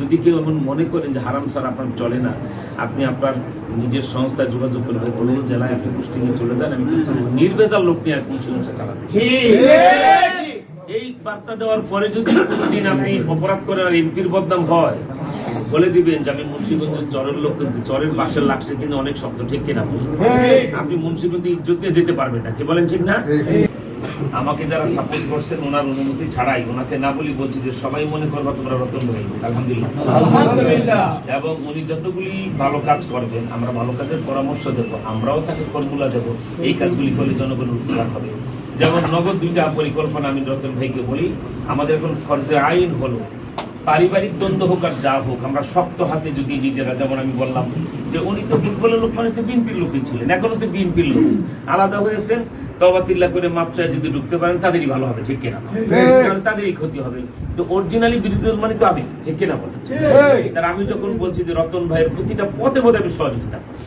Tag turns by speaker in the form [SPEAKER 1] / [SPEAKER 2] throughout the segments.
[SPEAKER 1] যদি কেউ এমন মনে করেন যে হারাম স্যার আপনার চলে না আপনি আপনার নিজের সংস্থায় যোগাযোগ করে ভাই কোনো জেলায় আপনি কুষ্টিংয়ে চলে যান আমি কিছু নির্বেজাল লোক নিয়ে আর কুষ্টি ব্যবসা চালাতে এই বার্তা দেওয়ার পরে যদি কোনদিন আপনি অপরাধ করেন আর এমপির বদনাম হয় বলে দিবেন যে আমি মুন্সিগঞ্জের চরের লোক কিন্তু চরের পাশের লাগছে কিন্তু অনেক শব্দ ঠিক কিনা। আপনি মুন্সিগঞ্জে ইজ্জত নিয়ে যেতে পারবেন না কি বলেন ঠিক না? আমাকে যারা সাপোর্ট করছেন ওনার অনুমতি ছাড়াই। ওনাকে না বলি বলছি যে সবাই মনে করবা তোমরা রতন ভাই। আলহামদুলিল্লাহ। এবং উনি যতগুলি ভালো কাজ করবেন আমরা ভালো কাজের পরামর্শ দেব আমরাও তাকে ফর্মুলা দেব এই কাজগুলি করলে জনগণের উপকার হবে। যেমন নগদ দুইটা পরিকল্পনা আমি রতন ভাইকে বলি আমাদের এখন খরচে আইন হলো পারিবারিক দ্বন্দ্ব হোক আর যা হোক আমরা শক্ত হাতে যদি নিজেরা যেমন আমি বললাম যে উনি তো ফুটবলের লোক মানে তো বিএনপির লোকই ছিলেন এখনও তো বিএনপির লোক। আলাদা হয়েছেন তবাতিল্লা করে মাপ যদি ঢুকতে পারেন তাদেরই ভালো হবে ঠিক কিনা? কারণ তাদেরই ক্ষতি হবে। তো অরিজিনালি বিরোধী দল মানে তো আমি ঠিক কিনা বলেন? তার আমি যখন বলছি যে রতন ভাইয়ের প্রতিটা পদে পদে আমি সহযোগিতা করব।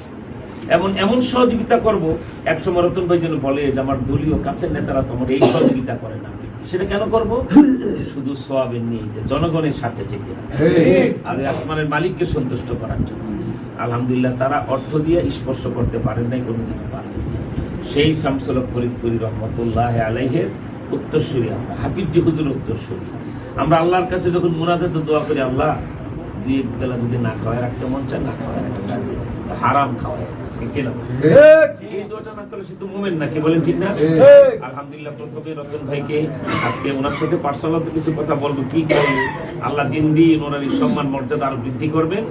[SPEAKER 1] এমন এমন সহযোগিতা করব এক সময় রতন ভাই যেন বলে যে আমার দলীয় কাছের নেতারা তোমার এই সহযোগিতা করে না। সেটা কেন করব? শুধু সোয়াবের নিয়ে জনগণের সাথে ঠিক আমি আসমানের মালিককে সন্তুষ্ট করার জন্য। আলহামদুলিল্লাহ তারা অর্থ দিয়ে স্পর্শ করতে পারেন নাই কোনোদিন পারেন সেই শামসুল ফরিদপুরি রহমতুল্লাহ আলাইহের উত্তরসূরি আমরা হাফিজজি হুজুর উত্তরসূরি। আমরা আল্লাহর কাছে যখন মুনাজাত দোয়া করি আল্লাহ দুই এক বেলা যদি না খাওয়ায় রাখতে মন চায় না খাওয়ায় রাজি আছে হারাম খাওয়ায় ঠিক এই দোয়াটা না করলে সে তো মোমেন না কি বলেন ঠিক না? আলহামদুলিল্লাহ প্রথমে রতন ভাইকে আজকে ওনার সাথে পার্সোনাল তো কিছু কথা বলব কি করব আল্লাহ দিন দিন ওনার এই সম্মান, মর্যাদা আরও বৃদ্ধি করবেন।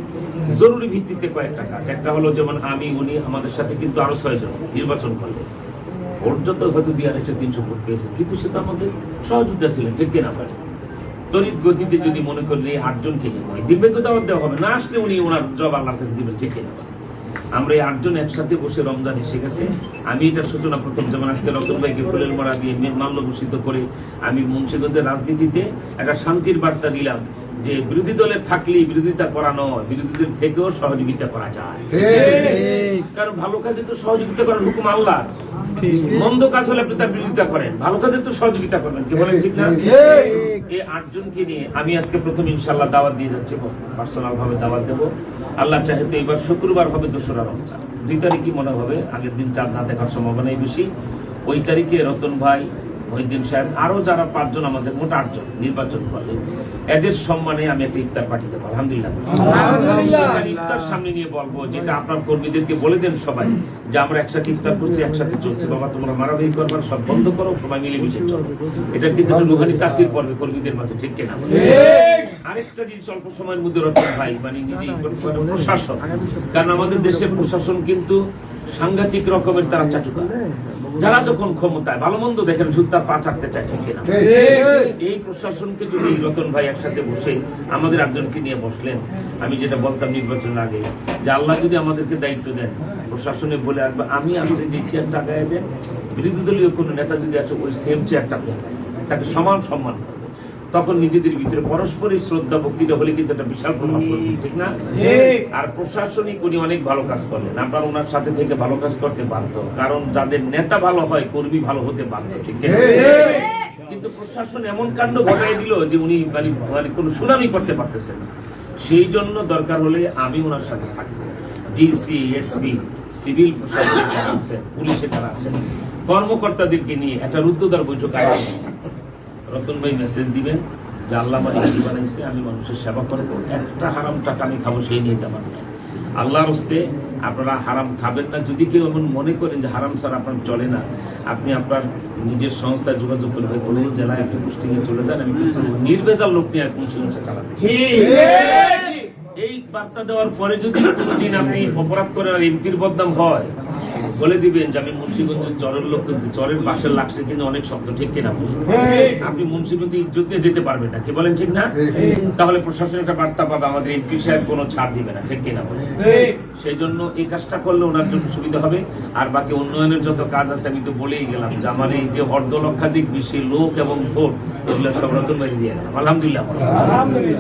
[SPEAKER 1] জরুরি ভিত্তিতে কয়েকটা কাজ। একটা হলো যেমন আমি, উনি আমাদের সাথে কিন্তু আরও ছয়জন নির্বাচন করলেন। যত হয়তো দিয়ে এসে তিনশো ভোট পেয়েছে কিন্তু সে তো আমাদের সহযোদ্ধা ছিলেন, ঠিক কিনা? পারে তরিত গতিতে যদি মনে করেন এই আটজনকে দিব্যাঙ্গ দাওয়াত দেওয়া হবে। না আসলে উনি ওনার জব আল্লাহর কাছে দিবেন, ঠিক কিনা? আমরা এই আটজন একসাথে বসে রমজান এসে গেছে। আমি এটা সূচনা প্রথম যেমন আজকে রতন ভাইকে ফুলের মারা দিয়ে মাল্য ভূষিত করে আমি মুন্সিগঞ্জের রাজনীতিতে একটা শান্তির বার্তা দিলাম যে বিরোধী দলে থাকলে বিরোধিতা করা নয় বিরোধীদের থেকেও সহযোগিতা করা যায়। কারণ ভালো কাজে তো সহযোগিতা করার হুকুম আল্লাহ মন্দ কাজ হলে আপনি তার বিরোধিতা করেন ভালো কাজে তো সহযোগিতা করবেন কি বলেন ঠিক না? এই আটজনকে নিয়ে আমি আজকে প্রথম ইনশাল্লাহ দাওয়াত দিয়ে যাচ্ছি পার্সোনাল ভাবে দাওয়াত দেবো। আল্লাহ চাহে তো এবার শুক্রবার হবে দোসরা রমজান। দুই তারিখই মনে হবে আগের দিন চাঁদ না দেখার সম্ভাবনাই বেশি। ওই তারিখে রতন ভাই মহিদ্দিন সাহেব আরও যারা পাঁচজন আমাদের মোট আটজন নির্বাচন করলেন এদের সম্মানে আমি একটা ইফতার পাঠিয়ে দেবো আলহামদুলিল্লাহ। ইফতার সামনে নিয়ে বলব যেটা আপনার কর্মীদেরকে বলে দেন সবাই যে আমরা একসাথে ইফতার করছি একসাথে চলছে। বাবা তোমরা মারামারি করবার সব বন্ধ করো সবাই মিলে মিশে চলো। এটা কিন্তু একটা রুহানি তাসির পড়বে কর্মীদের মাঝে ঠিক কিনা? আরেকটা জিনিস অল্প সময়ের মধ্যে রতন ভাই মানে নিজেই প্রশাসন কারণ আমাদের দেশের প্রশাসন কিন্তু সাংঘাতিক রকমের তারা চাটুকা। যারা যখন ক্ষমতায় ভালো মন্দ দেখেন শুধু তার পা চাটতে চায় ঠিক কিনা? এই প্রশাসনকে যদি রতন ভাই একসাথে বসে আমাদের একজনকে নিয়ে বসলেন আমি যেটা বলতাম নির্বাচনের আগে যে আল্লাহ যদি আমাদেরকে দায়িত্ব দেন প্রশাসনে বলে আসবে আমি আসলে যে চেয়ার টাকায় দেন বিরোধী দলীয় কোনো নেতা যদি আছে ওই সেম চেয়ারটা তাকে সমান সম্মান করবে তখন নিজেদের ভিতরে পরস্পরই শ্রদ্ধা ভক্তিটা হলে কিন্তু একটা বিশাল প্রভাব পড়বে ঠিক না? আর প্রশাসনিক উনি অনেক ভালো কাজ করলেন। আপনার ওনার সাথে থেকে ভালো কাজ করতে পারতো কারণ যাদের নেতা ভালো হয় কর্মী ভালো হতে পারতো ঠিক কিন্তু প্রশাসন এমন কাণ্ড ঘটাই দিল যে উনি মানে মানে কোনো সুনামি করতে পারতেছেন সেই জন্য দরকার হলে আমি ওনার সাথে থাকব। ডিসি এসপি সিভিল প্রশাসনের যারা আছেন পুলিশে যারা আছেন কর্মকর্তাদেরকে নিয়ে একটা রুদ্ধদ্বার বৈঠক আয়োজন। রতন ভাই মেসেজ দিবেন যে আল্লাহ আমার বানাইছে আমি মানুষের সেবা করব। একটা হারাম টাকা আমি খাব সেই নিয়ে তেমন নাই। আল্লাহর হস্তে আপনারা হারাম খাবেন না। যদি কেউ এমন মনে করেন যে হারাম ছাড়া আপনার চলে না আপনি আপনার নিজের সংস্থায় যোগাযোগ করে ভাই কোনো জেলায় আপনি কুষ্টিংয়ে চলে যান আমি কিছু নির্বেজাল লোক নিয়ে কুষ্টি ব্যবসা চালাতে এই বার্তা দেওয়ার পরে যদি কোনোদিন আপনি অপরাধ করেন আর এমপির বদনাম হয় বলে দিবেন যে আমি মুন্সিগঞ্জের চরের লোক কিন্তু চরের পাশের লাগছে কিন্তু অনেক শব্দ, ঠিক কিনা? বলি আপনি মুন্সিগঞ্জে ইজ্জত নিয়ে যেতে পারবেন না, কি বলেন ঠিক না? তাহলে প্রশাসন একটা বার্তা পাবে, আমাদের এমপি সাহেব কোনো ছাড় দিবে না, ঠিক কিনা বলেন? সেই জন্য এই কাজটা করলে ওনার জন্য সুবিধা হবে। আর বাকি উন্নয়নের যত কাজ আছে, আমি তো বলেই গেলাম যে আমার এই যে অর্ধ লক্ষাধিক বেশি লোক এবং ভোট এগুলো সব রকম দিয়ে। আলহামদুলিল্লাহ।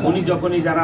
[SPEAKER 1] উনি যখনই যারা